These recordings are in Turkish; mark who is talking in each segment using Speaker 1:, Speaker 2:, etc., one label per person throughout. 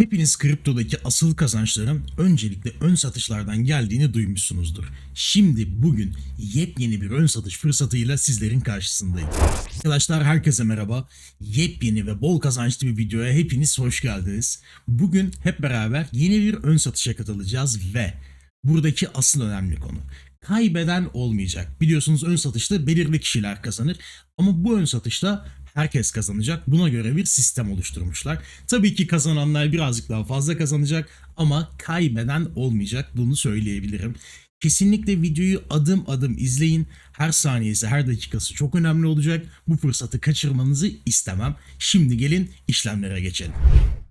Speaker 1: Hepiniz kriptodaki asıl kazançların öncelikle ön satışlardan geldiğini duymuşsunuzdur. Şimdi bugün yepyeni bir ön satış fırsatıyla sizlerin karşısındayım. Arkadaşlar herkese merhaba. Yepyeni ve bol kazançlı bir videoya hepiniz hoş geldiniz. Bugün hep beraber yeni bir ön satışa katılacağız ve buradaki asıl önemli konu. Kaybeden olmayacak. Biliyorsunuz ön satışta belirli kişiler kazanır ama bu ön satışta herkes kazanacak. Buna göre bir sistem oluşturmuşlar. Tabii ki kazananlar birazcık daha fazla kazanacak ama kaybeden olmayacak. Bunu söyleyebilirim. Kesinlikle videoyu adım adım izleyin. Her saniyesi, her dakikası çok önemli olacak. Bu fırsatı kaçırmanızı istemem. Şimdi gelin işlemlere geçelim.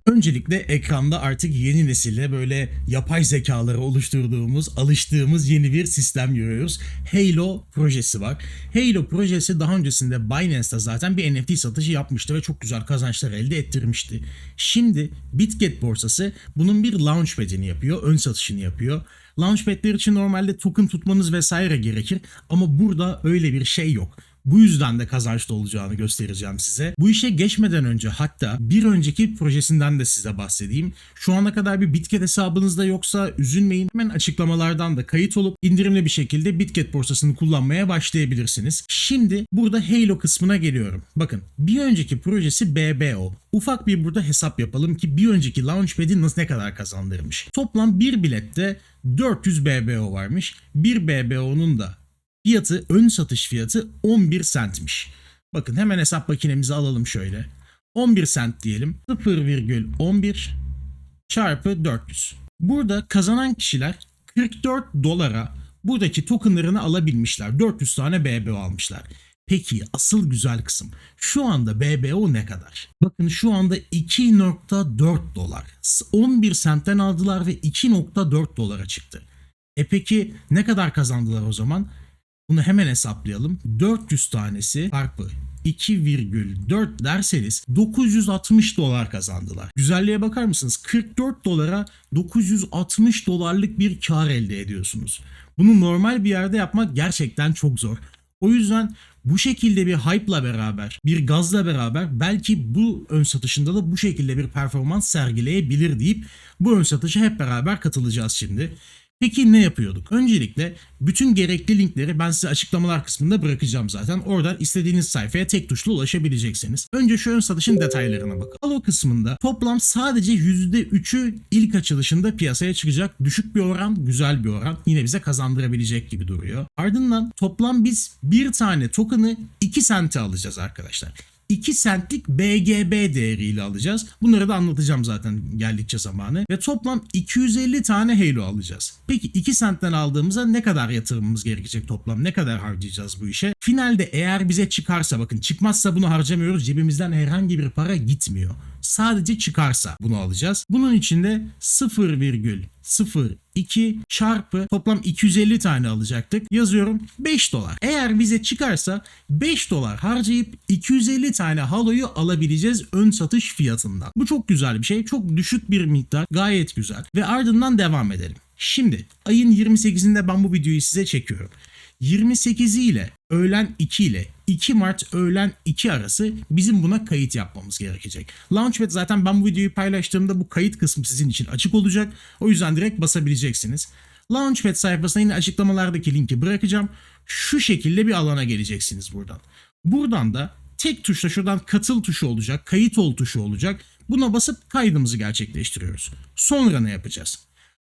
Speaker 1: Öncelikle ekranda artık yeni nesille böyle yapay zekaları oluşturduğumuz, alıştığımız yeni bir sistem görüyoruz. Halo projesi var. Halo projesi daha öncesinde Binance'da zaten bir NFT satışı yapmıştı ve çok güzel kazançlar elde ettirmişti. Şimdi Bitget borsası bunun bir launchpad'ini yapıyor, ön satışını yapıyor. Launchpad'ler için normalde token tutmanız vesaire gerekir ama burada öyle bir şey yok. Bu yüzden de kazançlı olacağını göstereceğim size. Bu işe geçmeden önce hatta bir önceki projesinden de size bahsedeyim. Şu ana kadar bir Bitget hesabınızda yoksa üzülmeyin. Hemen açıklamalardan da kayıt olup indirimli bir şekilde Bitget borsasını kullanmaya başlayabilirsiniz. Şimdi burada Halo kısmına geliyorum. Bakın bir önceki projesi BBO. Ufak bir burada hesap yapalım ki bir önceki Launchpad'i nasıl ne kadar kazandırmış. Toplam bir bilette 400 BBO varmış. Bir BBO'nun da fiyatı ön satış fiyatı 11 centmiş. Bakın hemen hesap makinemizi alalım şöyle. 11 cent diyelim. 0,11 çarpı 400. Burada kazanan kişiler 44 dolara buradaki tokenlarını alabilmişler. 400 tane BBO almışlar. Peki asıl güzel kısım. Şu anda BBO ne kadar? Bakın şu anda 2.4 dolar. 11 centten aldılar ve 2.4 dolara çıktı. E peki ne kadar kazandılar o zaman? Bunu hemen hesaplayalım. 400 tanesi çarpı 2,4 derseniz 960 dolar kazandılar. Güzelliğe bakar mısınız? 44 dolara 960 dolarlık bir kar elde ediyorsunuz. Bunu normal bir yerde yapmak gerçekten çok zor. O yüzden bu şekilde bir hype'la beraber, bir gazla beraber belki bu ön satışında da bu şekilde bir performans sergileyebilir deyip bu ön satışa hep beraber katılacağız şimdi. Peki ne yapıyorduk? Öncelikle bütün gerekli linkleri ben size açıklamalar kısmında bırakacağım zaten. Oradan istediğiniz sayfaya tek tuşla ulaşabileceksiniz. Önce şu ön satışın detaylarına bakın. Halo kısmında toplam sadece %3'ü ilk açılışında piyasaya çıkacak. Düşük bir oran, güzel bir oran. Yine bize kazandırabilecek gibi duruyor. Ardından toplam biz bir tane token'ı 2 sente alacağız arkadaşlar. 2 centlik BGB değeriyle alacağız. Bunları da anlatacağım zaten geldikçe zamanı. Ve toplam 250 tane Halo alacağız. Peki 2 centten aldığımızda ne kadar yatırımımız gerekecek toplam? Ne kadar harcayacağız bu işe? Finalde eğer bize çıkarsa bakın çıkmazsa bunu harcamıyoruz. Cebimizden herhangi bir para gitmiyor. Sadece çıkarsa bunu alacağız. Bunun için de 0,02 çarpı toplam 250 tane alacaktık. Yazıyorum 5 dolar. Eğer bize çıkarsa 5 dolar harcayıp 250 tane haloyu alabileceğiz ön satış fiyatından. Bu çok güzel bir şey. Çok düşük bir miktar. Gayet güzel. Ve ardından devam edelim. Şimdi ayın 28'inde ben bu videoyu size çekiyorum. 28'i ile öğlen 2 ile 2 Mart öğlen 2 arası bizim buna kayıt yapmamız gerekecek. Launchpad zaten ben bu videoyu paylaştığımda bu kayıt kısmı sizin için açık olacak. O yüzden direkt basabileceksiniz. Launchpad sayfasına yine açıklamalardaki linki bırakacağım. Şu şekilde bir alana geleceksiniz buradan. Buradan da tek tuşla şuradan katıl tuşu olacak, kayıt ol tuşu olacak. Buna basıp kaydımızı gerçekleştiriyoruz. Sonra ne yapacağız?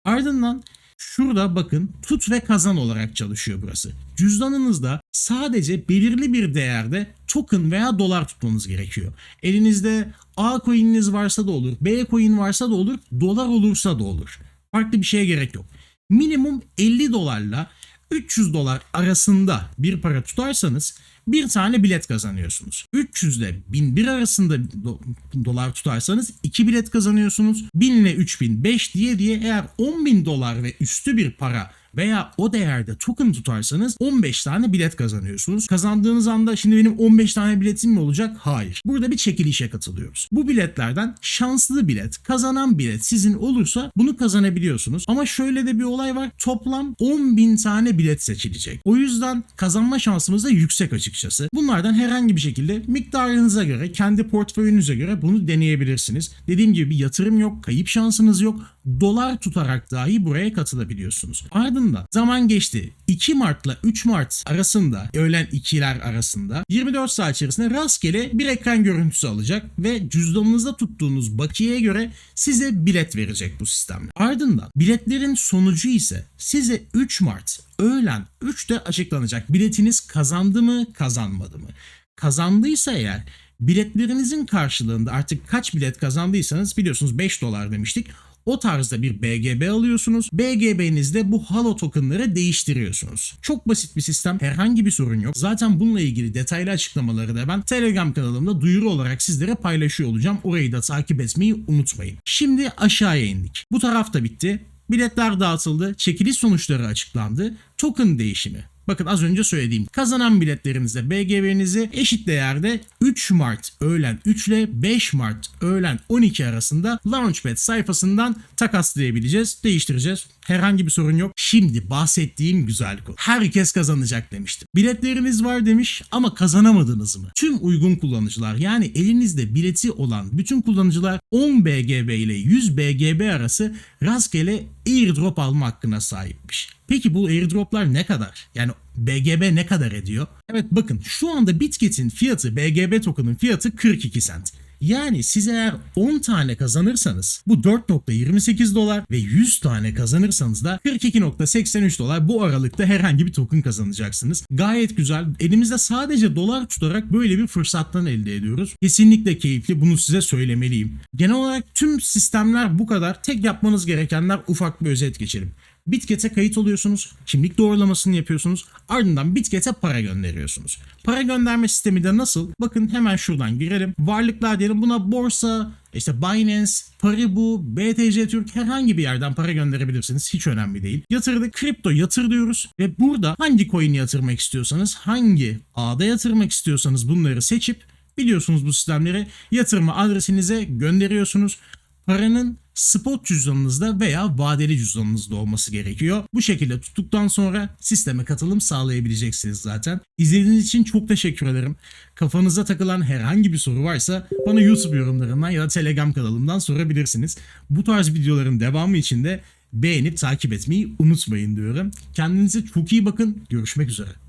Speaker 1: Ardından Şurada bakın tut ve kazan olarak çalışıyor burası. Cüzdanınızda sadece belirli bir değerde token veya dolar tutmanız gerekiyor. Elinizde A coin'iniz varsa da olur, B coin varsa da olur, dolar olursa da olur. Farklı bir şeye gerek yok. Minimum 50 dolarla 300 dolar arasında bir para tutarsanız bir tane bilet kazanıyorsunuz. 300 ile 1001 arasında do- dolar tutarsanız 2 bilet kazanıyorsunuz. 1000 ile 3000 5 diye diye eğer 10.000 dolar ve üstü bir para veya o değerde token tutarsanız 15 tane bilet kazanıyorsunuz. Kazandığınız anda şimdi benim 15 tane biletim mi olacak? Hayır. Burada bir çekilişe katılıyoruz. Bu biletlerden şanslı bilet, kazanan bilet sizin olursa bunu kazanabiliyorsunuz. Ama şöyle de bir olay var. Toplam 10.000 tane bilet seçilecek. O yüzden kazanma şansımız da yüksek açıkçası. Bunlardan herhangi bir şekilde miktarınıza göre, kendi portföyünüze göre bunu deneyebilirsiniz. Dediğim gibi bir yatırım yok, kayıp şansınız yok. Dolar tutarak dahi buraya katılabiliyorsunuz. Ardından zaman geçti. 2 Mart'la 3 Mart arasında, öğlen 2'ler arasında 24 saat içerisinde rastgele bir ekran görüntüsü alacak ve cüzdanınızda tuttuğunuz bakiyeye göre size bilet verecek bu sistemle. Ardından biletlerin sonucu ise size 3 Mart öğlen 3'te açıklanacak. Biletiniz kazandı mı, kazanmadı mı? Kazandıysa eğer biletlerinizin karşılığında artık kaç bilet kazandıysanız biliyorsunuz 5 dolar demiştik. O tarzda bir BGB alıyorsunuz. BGB'nizde bu halo tokenları değiştiriyorsunuz. Çok basit bir sistem. Herhangi bir sorun yok. Zaten bununla ilgili detaylı açıklamaları da ben Telegram kanalımda duyuru olarak sizlere paylaşıyor olacağım. Orayı da takip etmeyi unutmayın. Şimdi aşağıya indik. Bu taraf da bitti. Biletler dağıtıldı. Çekiliş sonuçları açıklandı. Token değişimi. Bakın az önce söylediğim kazanan biletlerinizde BGB'nizi eşit değerde 3 Mart öğlen 3 ile 5 Mart öğlen 12 arasında Launchpad sayfasından takaslayabileceğiz, değiştireceğiz. Herhangi bir sorun yok. Şimdi bahsettiğim güzel konu. Herkes kazanacak demiştim. Biletleriniz var demiş ama kazanamadınız mı? Tüm uygun kullanıcılar yani elinizde bileti olan bütün kullanıcılar 10 BGB ile 100 BGB arası rastgele airdrop alma hakkına sahipmiş. Peki bu airdroplar ne kadar? Yani BGB ne kadar ediyor? Evet bakın şu anda Bitkit'in fiyatı BGB token'ın fiyatı 42 sent. Yani siz eğer 10 tane kazanırsanız bu 4.28 dolar ve 100 tane kazanırsanız da 42.83 dolar bu aralıkta herhangi bir token kazanacaksınız. Gayet güzel. Elimizde sadece dolar tutarak böyle bir fırsattan elde ediyoruz. Kesinlikle keyifli. Bunu size söylemeliyim. Genel olarak tüm sistemler bu kadar. Tek yapmanız gerekenler ufak bir özet geçelim. Bitket'e kayıt oluyorsunuz. Kimlik doğrulamasını yapıyorsunuz. Ardından Bitket'e para gönderiyorsunuz. Para gönderme sistemi de nasıl? Bakın hemen şuradan girelim. Varlıklar diyelim buna borsa, işte Binance, Paribu, BTC Türk herhangi bir yerden para gönderebilirsiniz. Hiç önemli değil. Yatırdık. Kripto yatır diyoruz. Ve burada hangi coin'i yatırmak istiyorsanız, hangi ağda yatırmak istiyorsanız bunları seçip biliyorsunuz bu sistemleri yatırma adresinize gönderiyorsunuz. Paranın spot cüzdanınızda veya vadeli cüzdanınızda olması gerekiyor. Bu şekilde tuttuktan sonra sisteme katılım sağlayabileceksiniz zaten. İzlediğiniz için çok teşekkür ederim. Kafanıza takılan herhangi bir soru varsa bana YouTube yorumlarından ya da Telegram kanalımdan sorabilirsiniz. Bu tarz videoların devamı için de beğenip takip etmeyi unutmayın diyorum. Kendinize çok iyi bakın. Görüşmek üzere.